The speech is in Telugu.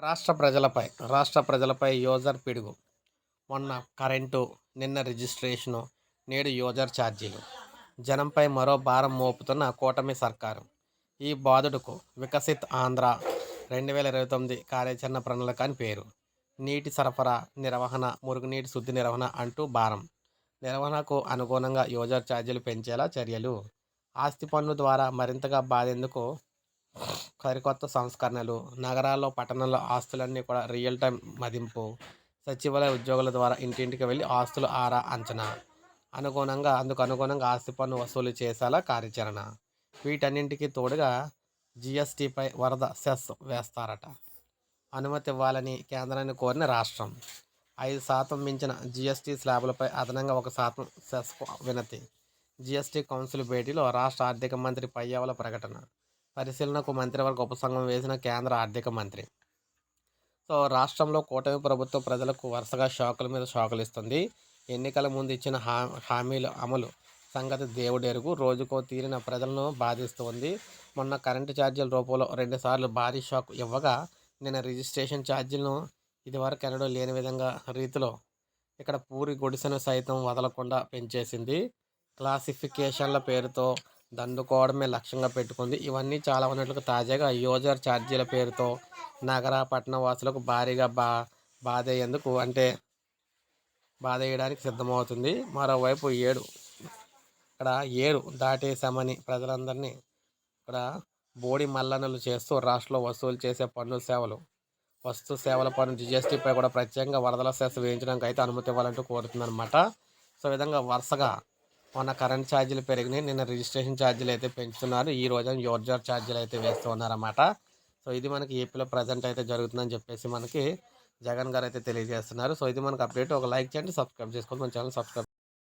రాష్ట్ర ప్రజలపై రాష్ట్ర ప్రజలపై యూజర్ పిడుగు. మొన్న కరెంటు నిన్న రిజిస్ట్రేషను నేడు యూజర్ ఛార్జీలు. జనంపై మరో భారం మోపుతున్న కూటమి సర్కారు. ఈ బాధుడుకు వికసిత్ ఆంధ్ర రెండు వేల ఇరవై తొమ్మిది కార్యాచరణ ప్రణాళిక అని పేరు. నీటి సరఫరా నిర్వహణ మురుగునీటి శుద్ధి నిర్వహణ అంటూ భారం. నిర్వహణకు అనుగుణంగా యూజర్ ఛార్జీలు పెంచేలా చర్యలు. ఆస్తి పన్ను ద్వారా మరింతగా బాధేందుకు సరికొత్త సంస్కరణలు నగరాల్లో పట్టణాల్లో ఆస్తులన్నీ కూడా రియల్ టైం మదింపు సచివాలయ ఉద్యోగుల ద్వారా ఇంటింటికి వెళ్ళి ఆస్తులు ఆరా అంచనా. అనుగుణంగా అందుకు అనుగుణంగా ఆస్తి పన్ను వసూలు చేసేలా కార్యాచరణ. వీటన్నింటికి తోడుగా జిఎస్టీపై వరద సెస్ వేస్తారట. అనుమతి ఇవ్వాలని కేంద్రాన్ని కోరిన రాష్ట్రం. ఐదు శాతం మించిన జిఎస్టీ స్లాబులపై అదనంగా ఒక శాతం సెస్ వినతి. జిఎస్టీ కౌన్సిల్ భేటీలో రాష్ట్ర ఆర్థిక మంత్రి పయ్యావల ప్రకటన. పరిశీలనకు మంత్రివర్గ ఉపసంఘం వేసిన కేంద్ర ఆర్థిక మంత్రి. సో రాష్ట్రంలో కూటమి ప్రభుత్వం ప్రజలకు వరుసగా షాకుల మీద షాకులు ఇస్తుంది ఎన్నికల ముందు ఇచ్చిన హా హామీలు అమలు సంగతి దేవుడెరుగు. రోజుకో తీరిన ప్రజలను బాధిస్తుంది. మొన్న కరెంటు ఛార్జీల రూపంలో రెండుసార్లు భారీ షాక్ ఇవ్వగా నిన్న రిజిస్ట్రేషన్ ఛార్జీలను ఇదివరకు ఎన్నడూ లేని విధంగా రీతిలో ఇక్కడ పూరి గుడిసెను సైతం వదలకుండా పెంచేసింది. క్లాసిఫికేషన్ల పేరుతో దండుకోవడమే లక్ష్యంగా పెట్టుకుంది. ఇవన్నీ చాలా ఉన్నట్లుగా తాజాగా యూజర్ ఛార్జీల పేరుతో నగర పట్టణ వాసులకు భారీగా బా బాధేయందుకు అంటే బాధేయడానికి సిద్ధమవుతుంది. మరోవైపు ఏడు ఇక్కడ ఏడు దాటేశామని ప్రజలందరినీ ఇక్కడ బోడి మల్లనలు చేస్తూ రాష్ట్రంలో వసూలు చేసే పన్ను సేవలు వస్తు సేవల పన్ను జిఎస్టీపై కూడా ప్రత్యేకంగా వరదల సెస్ వేయించడానికి అయితే అనుమతి ఇవ్వాలంటూ కోరుతుందన్నమాట. సో విధంగా వరుసగా మొన్న కరెంట్ ఛార్జీలు పెరిగినాయి. నిన్న రిజిస్ట్రేషన్ ఛార్జీలు అయితే పెంచుతున్నారు. ఈ రోజు యోర్జార్ ఛార్జీలు అయితే వేస్తూ ఉన్నారన్నమాట సో ఇది మనకి ఏపీలో ప్రజెంట్ అయితే జరుగుతుందని చెప్పేసి మనకి జగన్ గారు అయితే తెలియజేస్తున్నారు. సో ఇది మనకు అప్డేట్ ఒక లైక్ చేయండి సబ్స్క్రైబ్ చేసుకోండి. మన ఛానల్ సబ్స్క్రైబ్